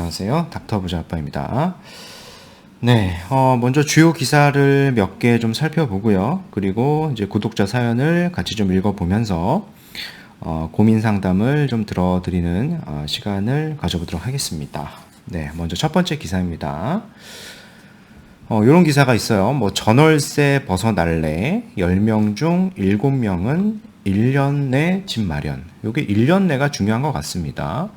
안녕하세요. 닥터 부자 아빠입니다. 네, 어, 먼저 주요 기사를 몇 개 좀 살펴보고요. 그리고 이제 구독자 사연을 같이 좀 읽어보면서 어, 고민 상담을 좀 들어드리는 어, 시간을 가져보도록 하겠습니다. 네, 먼저 첫 번째 기사입니다. 어, 이런 기사가 있어요. 뭐 전월세 벗어날래 10명 중 7명은 1년 내 집 마련. 이게 1년 내가 중요한 것 같습니다.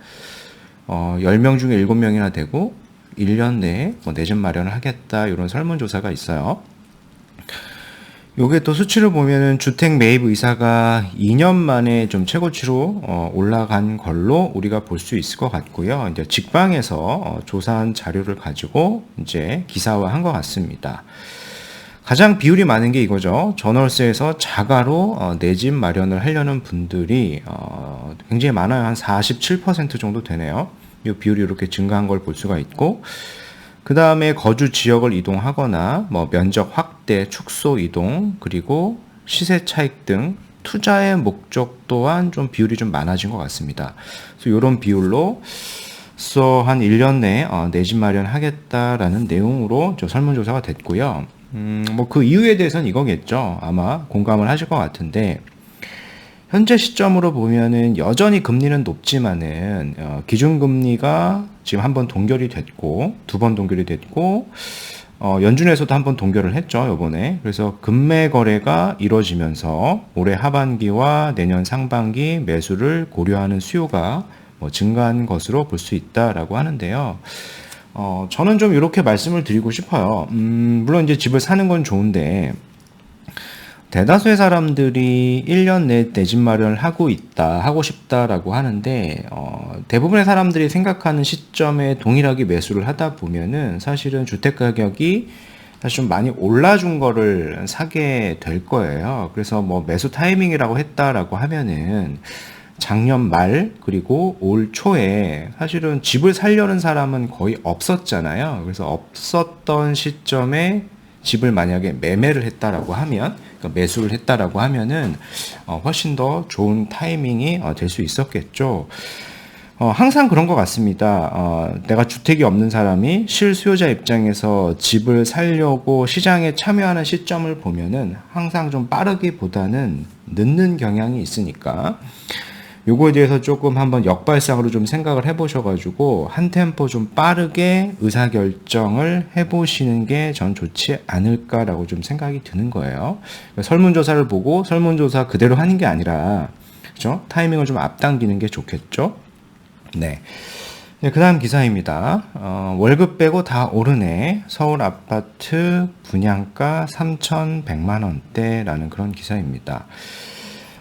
어, 10명 중에 7명이나 되고 1년 내에 뭐 내집 마련을 하겠다 이런 설문조사가 있어요. 요게 또 수치를 보면은 주택 매입 의사가 2년 만에 좀 최고치로 어, 올라간 걸로 우리가 볼 수 있을 것 같고요. 이제 직방에서 어, 조사한 자료를 가지고 이제 기사화한 것 같습니다. 가장 비율이 많은 게 이거죠. 전월세에서 자가로 어, 내집 마련을 하려는 분들이 어, 굉장히 많아요. 한 47% 정도 되네요. 이 비율이 이렇게 증가한 걸 볼 수가 있고 그 다음에 거주 지역을 이동하거나 뭐 면적 확대, 축소 이동, 그리고 시세 차익 등 투자의 목적 또한 좀 비율이 좀 많아진 것 같습니다. 그래서 이런 비율로 써한 1년 내에 어, 내집 마련하겠다라는 내용으로 저 설문조사가 됐고요. 음, 뭐 그 이유에 대해서는 이거겠죠. 아마 공감을 하실 것 같은데 현재 시점으로 보면은 여전히 금리는 높지만은 어, 기준금리가 지금 한 번 동결이 됐고 두 번 동결이 됐고 어, 연준에서도 한 번 동결을 했죠 이번에 그래서 금매 거래가 이루어지면서 올해 하반기와 내년 상반기 매수를 고려하는 수요가 뭐 증가한 것으로 볼 수 있다라고 하는데요. 어, 저는 좀 이렇게 말씀을 드리고 싶어요. 음, 물론 이제 집을 사는 건 좋은데 대다수의 사람들이 1년 내내집 마련을 하고 있다, 하고 싶다라고 하는데, 어, 대부분의 사람들이 생각하는 시점에 동일하게 매수를 하다 보면은 사실은 주택 가격이 사실 좀 많이 올라준 거를 사게 될 거예요. 그래서 뭐 매수 타이밍이라고 했다라고 하면은 작년 말 그리고 올 초에 사실은 집을 살려는 사람은 거의 없었잖아요. 그래서 없었던 시점에 집을 만약에 매매를 했다라고 하면 그러니까 매수를 했다라고 하면은 어, 훨씬 더 좋은 타이밍이 어, 될 수 있었겠죠. 어, 항상 그런 것 같습니다. 어, 내가 주택이 없는 사람이 실수요자 입장에서 집을 살려고 시장에 참여하는 시점을 보면은 항상 좀 빠르기보다는 늦는 경향이 있으니까 요거에 대해서 조금 한번 역발상으로 좀 생각을 해보셔가지고 한 템포 좀 빠르게 의사결정을 해보시는 게 전 좋지 않을까라고 좀 생각이 드는 거예요. 그러니까 설문조사를 보고 설문조사 그대로 하는 게 아니라 그죠? 타이밍을 좀 앞당기는 게 좋겠죠. 네. 네, 그 다음 기사입니다. 어, 월급 빼고 다 오르네. 서울 아파트 분양가 3,100만 원대라는 그런 기사입니다.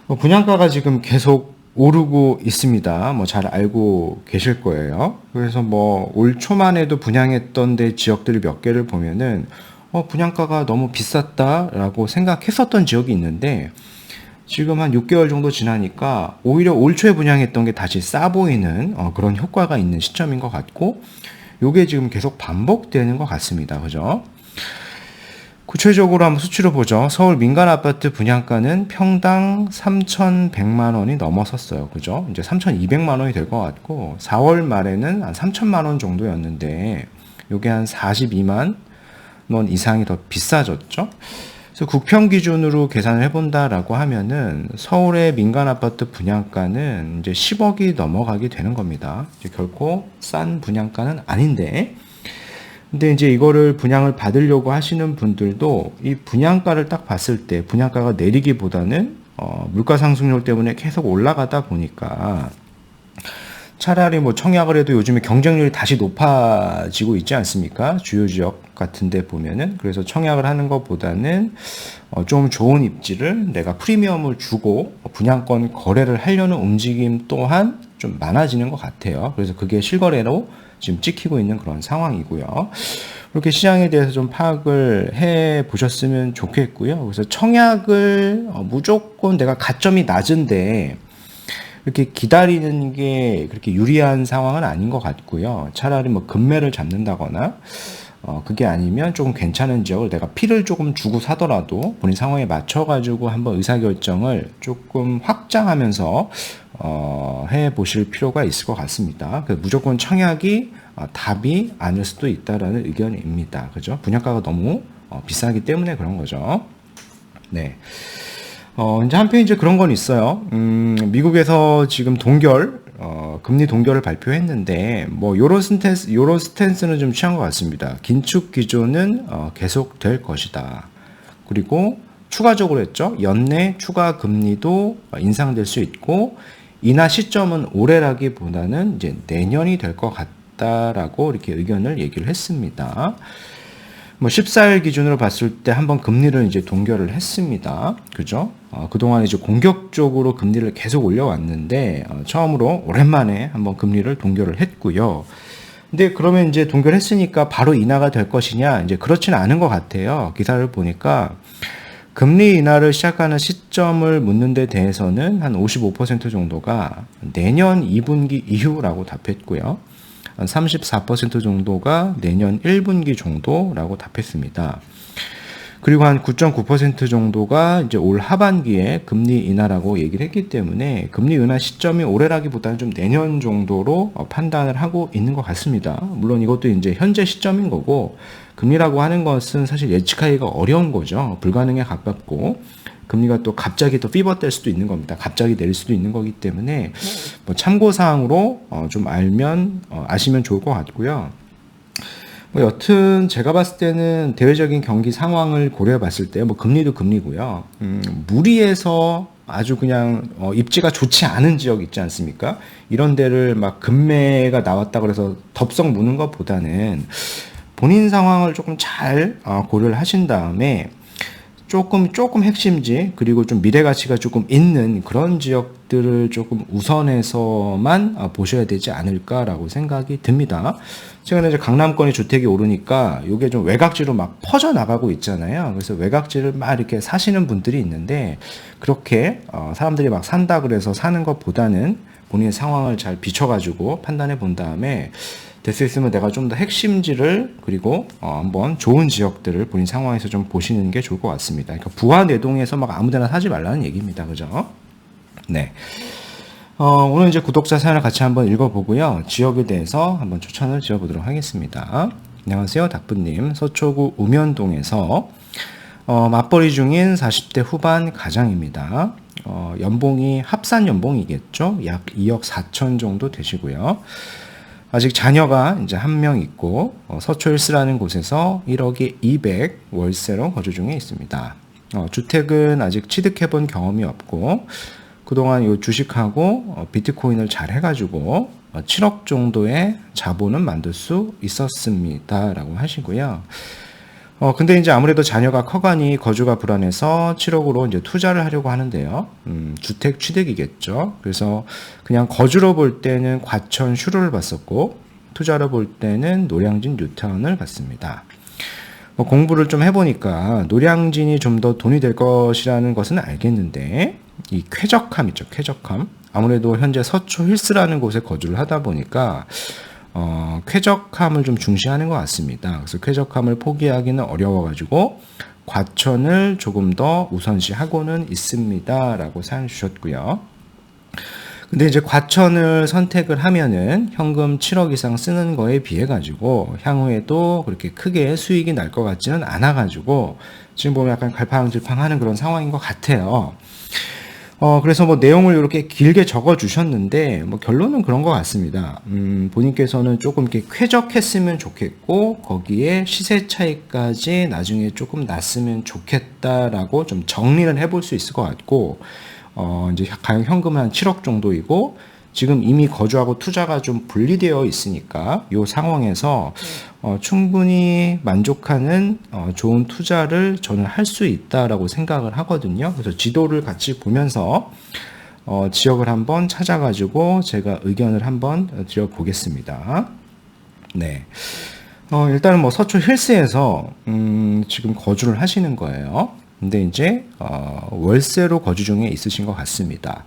뭐 분양가가 지금 계속 오르고 있습니다. 뭐 잘 알고 계실 거예요. 그래서 뭐 올 초만 해도 분양했던 데 지역들을 몇 개를 보면은 어, 분양가가 너무 비쌌다라고 생각했었던 지역이 있는데 지금 한 6개월 정도 지나니까 오히려 올 초에 분양했던 게 다시 싸 보이는 어, 그런 효과가 있는 시점인 것 같고 요게 지금 계속 반복되는 것 같습니다. 그죠? 구체적으로 한번 수치로 보죠. 서울 민간 아파트 분양가는 평당 3,100만 원이 넘어섰어요. 그죠? 이제 3,200만 원이 될 것 같고 4월 말에는 한 3천만 원 정도였는데 요게 한 42만 원 이상이 더 비싸졌죠. 그래서 국평 기준으로 계산을 해본다라고 하면은 서울의 민간 아파트 분양가는 이제 10억이 넘어가게 되는 겁니다. 이제 결코 싼 분양가는 아닌데 근데 이제 이거를 분양을 받으려고 하시는 분들도 이 분양가를 딱 봤을 때 분양가가 내리기보다는 어, 물가 상승률 때문에 계속 올라가다 보니까 차라리 뭐 청약을 해도 요즘에 경쟁률이 다시 높아지고 있지 않습니까? 주요 지역 같은데 보면은 그래서 청약을 하는 것보다는 어, 좀 좋은 입지를 내가 프리미엄을 주고 분양권 거래를 하려는 움직임 또한 좀 많아지는 것 같아요. 그래서 그게 실거래로 지금 찍히고 있는 그런 상황이고요. 이렇게 시장에 대해서 좀 파악을 해 보셨으면 좋겠고요. 그래서 청약을 어, 무조건 내가 가점이 낮은데 이렇게 기다리는 게 그렇게 유리한 상황은 아닌 것 같고요. 차라리 뭐 금매를 잡는다거나 어, 그게 아니면 조금 괜찮은 지역을 내가 피를 조금 주고 사더라도 본인 상황에 맞춰가지고 한번 의사결정을 조금 확장하면서 어, 해 보실 필요가 있을 것 같습니다. 무조건 청약이 어, 답이 아닐 수도 있다라는 의견입니다. 그죠? 분양가가 너무 어, 비싸기 때문에 그런 거죠. 네. 어, 이제 한편 이제 그런 건 있어요. 음, 미국에서 지금 동결, 어, 금리 동결을 발표했는데, 뭐, 요런 스탠스, 요런 스탠스는 좀 취한 것 같습니다. 긴축 기조는, 어, 계속 될 것이다. 그리고 추가적으로 했죠. 연내 추가 금리도 인상될 수 있고, 인하 시점은 올해라기보다는 이제 내년이 될 것 같다라고 이렇게 의견을 얘기를 했습니다. 뭐 14일 기준으로 봤을 때 한번 금리를 이제 동결을 했습니다. 그죠? 어, 그동안 이제 공격적으로 금리를 계속 올려왔는데, 어, 처음으로 오랜만에 한번 금리를 동결을 했고요. 근데 그러면 이제 동결했으니까 바로 인하가 될 것이냐? 이제 그렇지는 않은 것 같아요. 기사를 보니까 금리 인하를 시작하는 시점을 묻는 데 대해서는 한 55% 정도가 내년 2분기 이후라고 답했고요. 한 34% 정도가 내년 1분기 정도라고 답했습니다. 그리고 한 9.9% 정도가 이제 올 하반기에 금리 인하라고 얘기를 했기 때문에 금리 인하 시점이 올해라기보다는 좀 내년 정도로 어, 판단을 하고 있는 것 같습니다. 물론 이것도 이제 현재 시점인 거고 금리라고 하는 것은 사실 예측하기가 어려운 거죠. 불가능에 가깝고 금리가 또 갑자기 또 피벗될 수도 있는 겁니다. 갑자기 내릴 수도 있는 거기 때문에 뭐 참고 사항으로 어, 좀 알면 어, 아시면 좋을 것 같고요. 뭐 여튼 제가 봤을 때는 대외적인 경기 상황을 고려해 봤을 때 뭐 금리도 금리고요. 음, 무리해서 아주 그냥 어, 입지가 좋지 않은 지역 있지 않습니까? 이런 데를 막 금매가 나왔다 그래서 덥석 무는 것보다는 본인 상황을 조금 잘 어, 고려를 하신 다음에 조금 조금 핵심지 그리고 좀 미래 가치가 조금 있는 그런 지역들을 조금 우선해서만 아, 보셔야 되지 않을까라고 생각이 듭니다. 최근에 이제 강남권의 주택이 오르니까 이게 좀 외곽지로 막 퍼져 나가고 있잖아요. 그래서 외곽지를 막 이렇게 사시는 분들이 있는데 그렇게 어, 사람들이 막 산다 그래서 사는 것보다는 본인의 상황을 잘 비춰가지고 판단해 본 다음에 될 수 있으면 내가 좀 더 핵심지를 그리고 어, 한번 좋은 지역들을 본인 상황에서 좀 보시는 게 좋을 것 같습니다. 그러니까 부하 내동에서 막 아무데나 사지 말라는 얘기입니다. 그죠? 네. 어, 오늘 이제 구독자 사연을 같이 한번 읽어보고요. 지역에 대해서 한번 추천을 지어보도록 하겠습니다. 안녕하세요. 닥부님. 서초구 우면동에서 어, 맞벌이 중인 40대 후반 가장입니다. 어, 연봉이 합산 연봉이겠죠? 약 2억 4천 정도 되시고요. 아직 자녀가 이제 한 명 있고 어, 서초일스라는 곳에서 1억에 200 월세로 거주 중에 있습니다. 어, 주택은 아직 취득해본 경험이 없고 그동안 이 주식하고 어, 비트코인을 잘 해가지고 7억 어, 정도의 자본은 만들 수 있었습니다라고 하시고요. 어, 근데 이제 아무래도 자녀가 커가니 거주가 불안해서 7억으로 이제 투자를 하려고 하는데요. 음, 주택 취득이겠죠. 그래서 그냥 거주로 볼 때는 과천 슈로를 봤었고, 투자로 볼 때는 노량진 뉴타운을 봤습니다. 뭐 공부를 좀 해보니까 노량진이 좀 더 돈이 될 것이라는 것은 알겠는데, 이 쾌적함 있죠, 쾌적함. 아무래도 현재 서초 힐스라는 곳에 거주를 하다 보니까, 어, 쾌적함을 좀 중시하는 것 같습니다. 그래서 쾌적함을 포기하기는 어려워가지고 과천을 조금 더 우선시하고는 있습니다라고 사연 주셨고요. 근데 이제 과천을 선택을 하면은 현금 7억 이상 쓰는 거에 비해 가지고 향후에도 그렇게 크게 수익이 날 것 같지는 않아 가지고 지금 보면 약간 갈팡질팡하는 그런 상황인 것 같아요. 어, 그래서 뭐 내용을 이렇게 길게 적어 주셨는데, 뭐 결론은 그런 것 같습니다. 음, 본인께서는 조금 이렇게 쾌적했으면 좋겠고, 거기에 시세 차이까지 나중에 조금 났으면 좋겠다라고 좀 정리를 해볼 수 있을 것 같고, 어, 이제 가용 현금은 한 7억 정도이고, 지금 이미 거주하고 투자가 좀 분리되어 있으니까 이 상황에서 어, 충분히 만족하는 어, 좋은 투자를 저는 할 수 있다라고 생각을 하거든요. 그래서 지도를 같이 보면서 어, 지역을 한번 찾아가지고 제가 의견을 한번 드려보겠습니다. 네. 어, 일단은 뭐 서초 힐스에서 음, 지금 거주를 하시는 거예요. 근데 이제 어, 월세로 거주 중에 있으신 것 같습니다.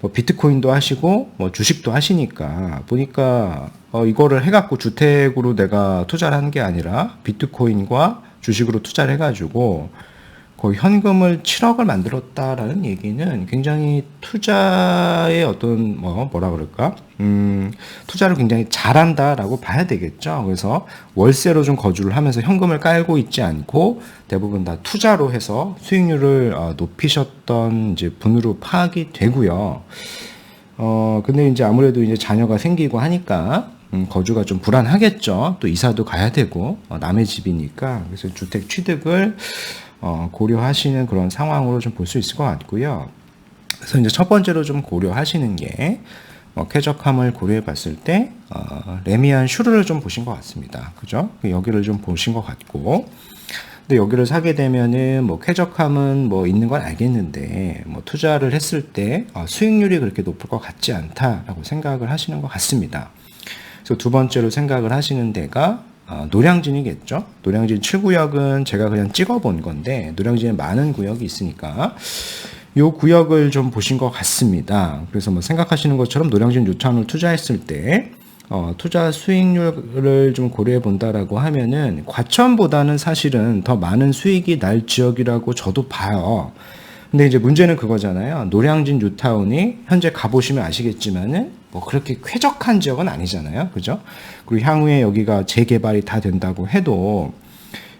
뭐 비트코인도 하시고 뭐 주식도 하시니까 보니까 어, 이거를 해갖고 주택으로 내가 투자를 하는 게 아니라 비트코인과 주식으로 투자를 해가지고 거의 현금을 7억을 만들었다라는 얘기는 굉장히 투자의 어떤 뭐 뭐라 그럴까 음 투자를 굉장히 잘한다라고 봐야 되겠죠. 그래서 월세로 좀 거주를 하면서 현금을 깔고 있지 않고 대부분 다 투자로 해서 수익률을 어, 높이셨던 이제 분으로 파악이 되고요. 어 근데 이제 아무래도 이제 자녀가 생기고 하니까 음, 거주가 좀 불안하겠죠. 또 이사도 가야 되고 어, 남의 집이니까 그래서 주택 취득을 어, 고려하시는 그런 상황으로 좀 볼 수 있을 것 같고요. 그래서 이제 첫 번째로 좀 고려하시는 게 어, 쾌적함을 고려해 봤을 때 어, 레미안 슈르를 좀 보신 것 같습니다. 그죠? 여기를 좀 보신 것 같고 근데 여기를 사게 되면은 뭐 쾌적함은 뭐 있는 건 알겠는데 뭐 투자를 했을 때 어, 수익률이 그렇게 높을 것 같지 않다라고 생각을 하시는 것 같습니다. 그래서 두 번째로 생각을 하시는 데가 어, 노량진이겠죠. 노량진 7구역은 제가 그냥 찍어본 건데 노량진에 많은 구역이 있으니까 이 구역을 좀 보신 것 같습니다. 그래서 뭐 생각하시는 것처럼 노량진 뉴타운을 투자했을 때 어, 투자 수익률을 좀 고려해 본다라고 하면은 과천보다는 사실은 더 많은 수익이 날 지역이라고 저도 봐요. 근데 이제 문제는 그거잖아요. 노량진 뉴타운이 현재 가보시면 아시겠지만은 뭐 그렇게 쾌적한 지역은 아니잖아요. 그죠? 그리고 향후에 여기가 재개발이 다 된다고 해도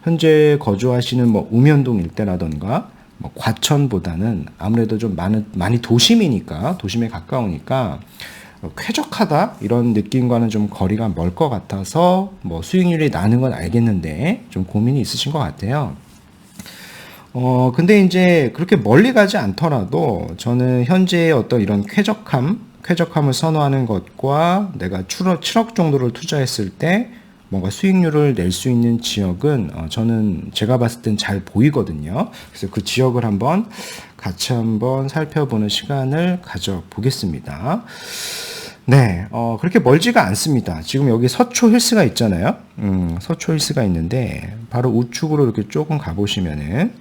현재 거주하시는 뭐 우면동 일대라던가 뭐 과천보다는 아무래도 좀 많은 많이 도심이니까 도심에 가까우니까 쾌적하다 이런 느낌과는 좀 거리가 멀 것 같아서 뭐 수익률이 나는 건 알겠는데 좀 고민이 있으신 것 같아요. 어, 근데 이제 그렇게 멀리 가지 않더라도 저는 현재의 어떤 이런 쾌적함, 쾌적함을 선호하는 것과 내가 7억, 7억 정도를 투자했을 때 뭔가 수익률을 낼 수 있는 지역은 어, 저는 제가 봤을 땐 잘 보이거든요. 그래서 그 지역을 한번 같이 한번 살펴보는 시간을 가져보겠습니다. 네, 어, 그렇게 멀지가 않습니다. 지금 여기 서초 힐스가 있잖아요. 음, 서초 힐스가 있는데, 바로 우측으로 이렇게 조금 가보시면은,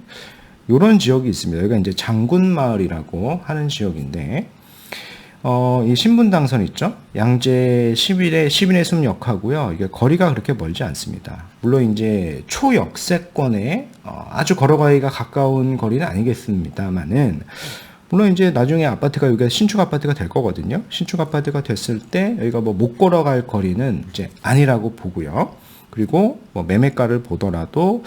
요런 지역이 있습니다. 여기가 이제 장군마을이라고 하는 지역인데, 어, 이 신분 당선 있죠? 양재 10일의 10인의 숲역하고요. 이게 거리가 그렇게 멀지 않습니다. 물론 이제 초역세권에 어, 아주 걸어가기가 가까운 거리는 아니겠습니다만은, 물론 이제 나중에 아파트가 여기가 신축 아파트가 될 거거든요. 신축 아파트가 됐을 때 여기가 뭐 못 걸어갈 거리는 이제 아니라고 보고요. 그리고 뭐 매매가를 보더라도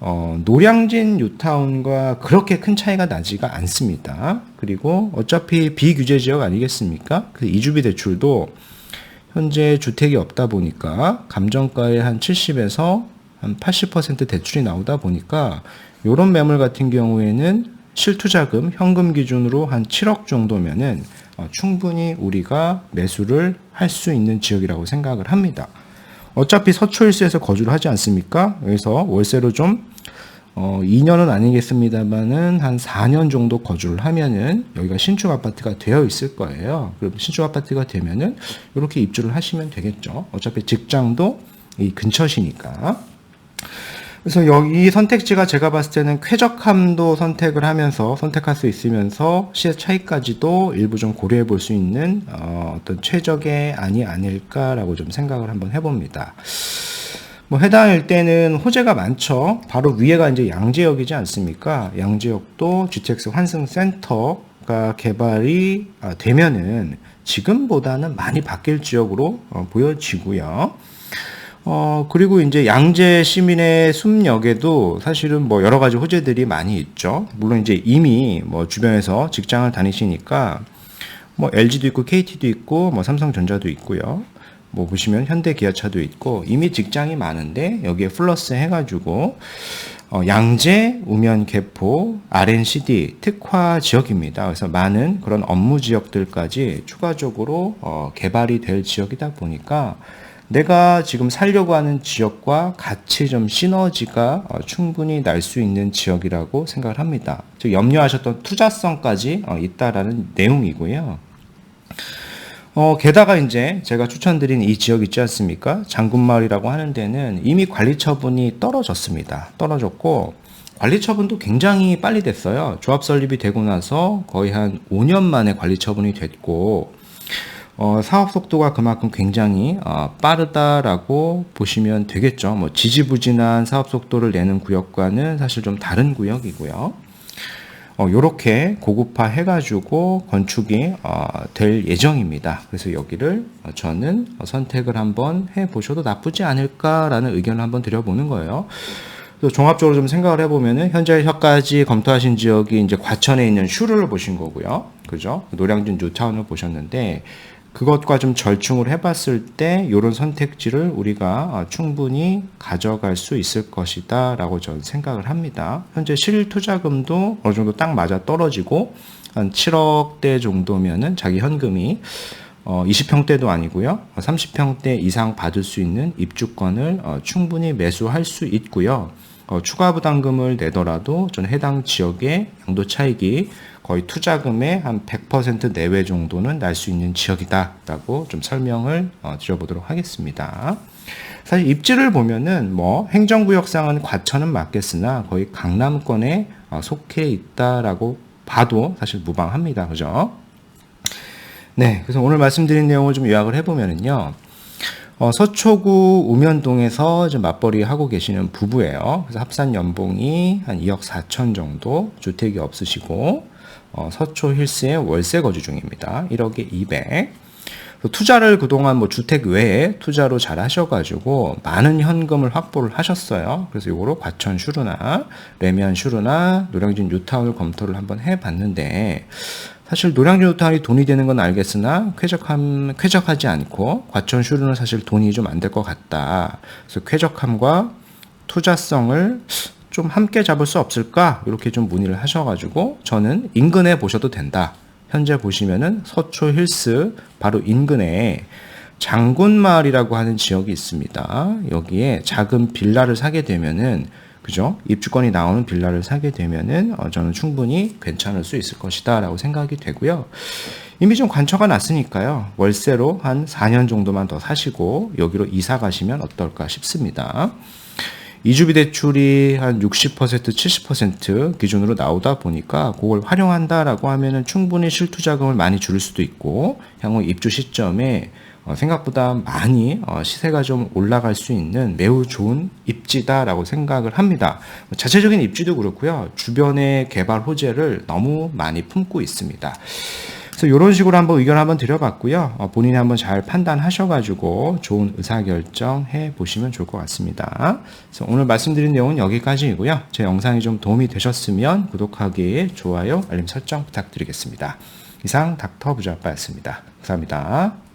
어, 노량진 뉴타운과 그렇게 큰 차이가 나지가 않습니다. 그리고 어차피 비규제 지역 아니겠습니까? 그 이주비 대출도 현재 주택이 없다 보니까 감정가의 한 70에서 한 80% 대출이 나오다 보니까 이런 매물 같은 경우에는 실투자금 현금 기준으로 한 7억 정도면은 어, 충분히 우리가 매수를 할 수 있는 지역이라고 생각을 합니다. 어차피 서초일수에서 거주를 하지 않습니까? 여기서 월세로 좀 어, 2년은 아니겠습니다만은 한 4년 정도 거주를 하면은 여기가 신축 아파트가 되어 있을 거예요. 그럼 신축 아파트가 되면은 이렇게 입주를 하시면 되겠죠. 어차피 직장도 이 근처시니까. 그래서 여기 선택지가 제가 봤을 때는 쾌적함도 선택을 하면서 선택할 수 있으면서 시세 차이까지도 일부 좀 고려해 볼 수 있는 어, 어떤 최적의 안이 아닐까라고 좀 생각을 한번 해봅니다. 뭐 해당 일대는 호재가 많죠. 바로 위에가 이제 양재역이지 않습니까? 양재역도 GTX 환승센터가 개발이 아, 되면은 지금보다는 많이 바뀔 지역으로 어, 보여지고요. 어, 그리고 이제 양재 시민의 숲역에도 사실은 뭐 여러 가지 호재들이 많이 있죠. 물론 이제 이미 뭐 주변에서 직장을 다니시니까 뭐 LG도 있고 KT도 있고 뭐 삼성전자도 있고요. 뭐 보시면 현대 기아차도 있고 이미 직장이 많은데 여기에 플러스 해가지고 어, 양재, 우면, 개포, RNCD 특화 지역입니다. 그래서 많은 그런 업무 지역들까지 추가적으로 어, 개발이 될 지역이다 보니까 내가 지금 살려고 하는 지역과 같이 좀 시너지가 어, 충분히 날 수 있는 지역이라고 생각을 합니다. 즉 염려하셨던 투자성까지 어, 있다라는 내용이고요. 어, 게다가 이제 제가 추천드린 이 지역 있지 않습니까? 장군마을이라고 하는 데는 이미 관리 처분이 떨어졌습니다. 떨어졌고 관리 처분도 굉장히 빨리 됐어요. 조합 설립이 되고 나서 거의 한 5년 만에 관리 처분이 됐고 어, 사업 속도가 그만큼 굉장히 어, 빠르다라고 보시면 되겠죠. 뭐 지지부진한 사업 속도를 내는 구역과는 사실 좀 다른 구역이고요. 어, 요렇게 고급화 해가지고 건축이 어, 될 예정입니다. 그래서 여기를 어, 저는 선택을 한번 해보셔도 나쁘지 않을까라는 의견을 한번 드려보는 거예요. 또 종합적으로 좀 생각을 해보면은 현재 혀까지 검토하신 지역이 이제 과천에 있는 슈를 보신 거고요. 그죠? 노량진 뉴타운을 보셨는데 그것과 좀 절충을 해봤을 때 이런 선택지를 우리가 어, 충분히 가져갈 수 있을 것이다 라고 저는 생각을 합니다. 현재 실투자금도 어느 정도 딱 맞아 떨어지고 한 7억대 정도면은 자기 현금이 어, 20평대도 아니고요. 30평대 이상 받을 수 있는 입주권을 어, 충분히 매수할 수 있고요. 어, 추가 부담금을 내더라도 저는 해당 지역의 양도 차익이 거의 투자금의 한 100% 내외 정도는 날 수 있는 지역이다라고 좀 설명을 어, 드려보도록 하겠습니다. 사실 입지를 보면은 뭐 행정구역상은 과천은 맞겠으나 거의 강남권에 어, 속해 있다라고 봐도 사실 무방합니다. 그죠? 네, 그래서 오늘 말씀드린 내용을 좀 요약을 해보면은요. 어, 서초구 우면동에서 이제 맞벌이 하고 계시는 부부예요. 그래서 합산 연봉이 한 2억 4천 정도, 주택이 없으시고, 어, 서초 힐스에 월세 거주 중입니다. 1억에 200. 투자를 그동안 뭐 주택 외에 투자로 잘 하셔가지고 많은 현금을 확보를 하셨어요. 그래서 이거로 과천 슈르나 레미안 슈르나 노량진 뉴타운을 검토를 한번 해봤는데 사실 노량진 뉴타운이 돈이 되는 건 알겠으나 쾌적함 쾌적하지 않고 과천 슈르는 사실 돈이 좀 안 될 것 같다. 그래서 쾌적함과 투자성을 좀 함께 잡을 수 없을까? 이렇게 좀 문의를 하셔가지고 저는 인근에 보셔도 된다. 현재 보시면은 서초 힐스 바로 인근에 장군마을이라고 하는 지역이 있습니다. 여기에 작은 빌라를 사게 되면은 그죠? 입주권이 나오는 빌라를 사게 되면은 어, 저는 충분히 괜찮을 수 있을 것이다라고 생각이 되고요. 이미 좀 관처가 났으니까요. 월세로 한 4년 정도만 더 사시고 여기로 이사 가시면 어떨까 싶습니다. 이주비 대출이 한 60% 70% 기준으로 나오다 보니까 그걸 활용한다라고 하면은 충분히 실투 자금을 많이 줄 수도 있고 향후 입주 시점에 어, 생각보다 많이 어, 시세가 좀 올라갈 수 있는 매우 좋은 입지다라고 생각을 합니다. 자체적인 입지도 그렇고요. 주변의 개발 호재를 너무 많이 품고 있습니다. 그래서 이런 식으로 한번 의견 한번 드려봤고요. 어, 본인이 한번 잘 판단하셔가지고 좋은 의사결정 해 보시면 좋을 것 같습니다. 그래서 오늘 말씀드린 내용은 여기까지이고요. 제 영상이 좀 도움이 되셨으면 구독하기, 좋아요, 알림 설정 부탁드리겠습니다. 이상 닥터 부자빠였습니다. 감사합니다.